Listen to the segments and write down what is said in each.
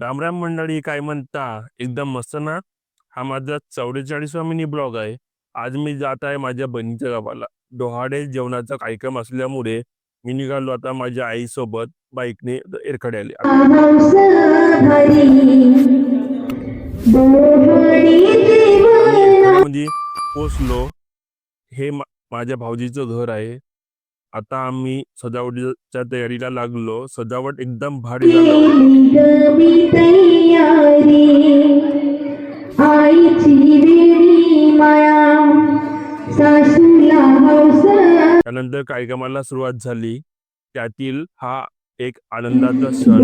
रामराम मंडळी काय म्हणता? एकदम मस्त ना? हा माझा चौवेचाळीसवा मिनी ब्लॉग आहे. आज मी जात आहे माझ्या बहिणीच्या गावाला. डोहाडे जेवणाचा कार्यक्रम असल्यामुळे मी निघालो आता माझ्या आईसोबत बाईकने एरखडे आले हौस भरी डोहाळे जीवना म्हणजे पोचलो. हे माझ्या भाऊजीचं घर आहे. आता आम्ही सजावटीच्या तयारीला लागलो. सजावट एकदम भारी त्यानंतर कार्यक्रमाला सुरुवात झाली. त्यातील हा एक आनंदाचा क्षण.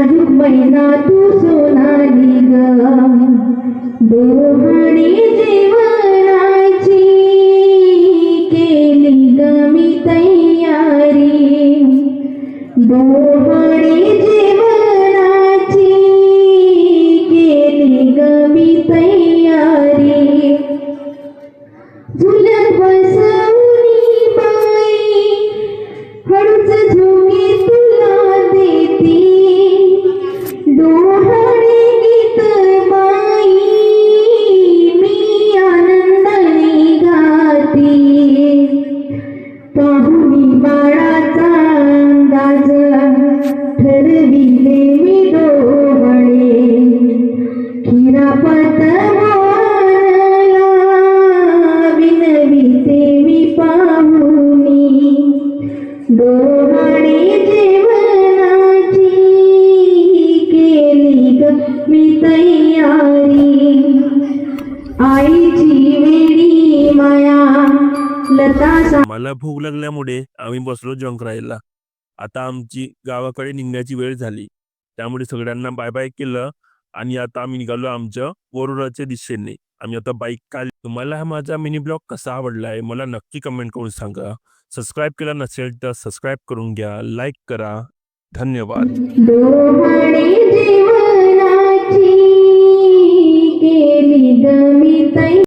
नाजूक महिना तू सोनाली ग. डोहाणी जेवणाची केली ग मी तयारी. डोहाणी जेवणाची केली ग मी तयारी. झुलत बसवली बाई हळूच झुल बाळाचा अंदाज ठरविले मी डोळे खिरापत मानला विनविते मी पाहुनी. डोहाणे जेवणाची केली ग मी तयारी. आईची मला भूक लागल्यामुळे आम्ही बसलो जंक राहायला. आता आमची गावाकडे निघण्याची वेळ झाली. त्यामुळे सगळ्यांना बाय बाय केलं आणि आता आम्ही निघालो आमच्या वरुडाच्या दिशेने. आम्ही आता बाईक काढली तुम्हाला हा माझा मिनी ब्लॉग कसा आवडला आहे मला नक्की कमेंट करून सांगा. सबस्क्राईब केला नसेल तर सबस्क्राईब करून घ्या लाईक करा. धन्यवाद.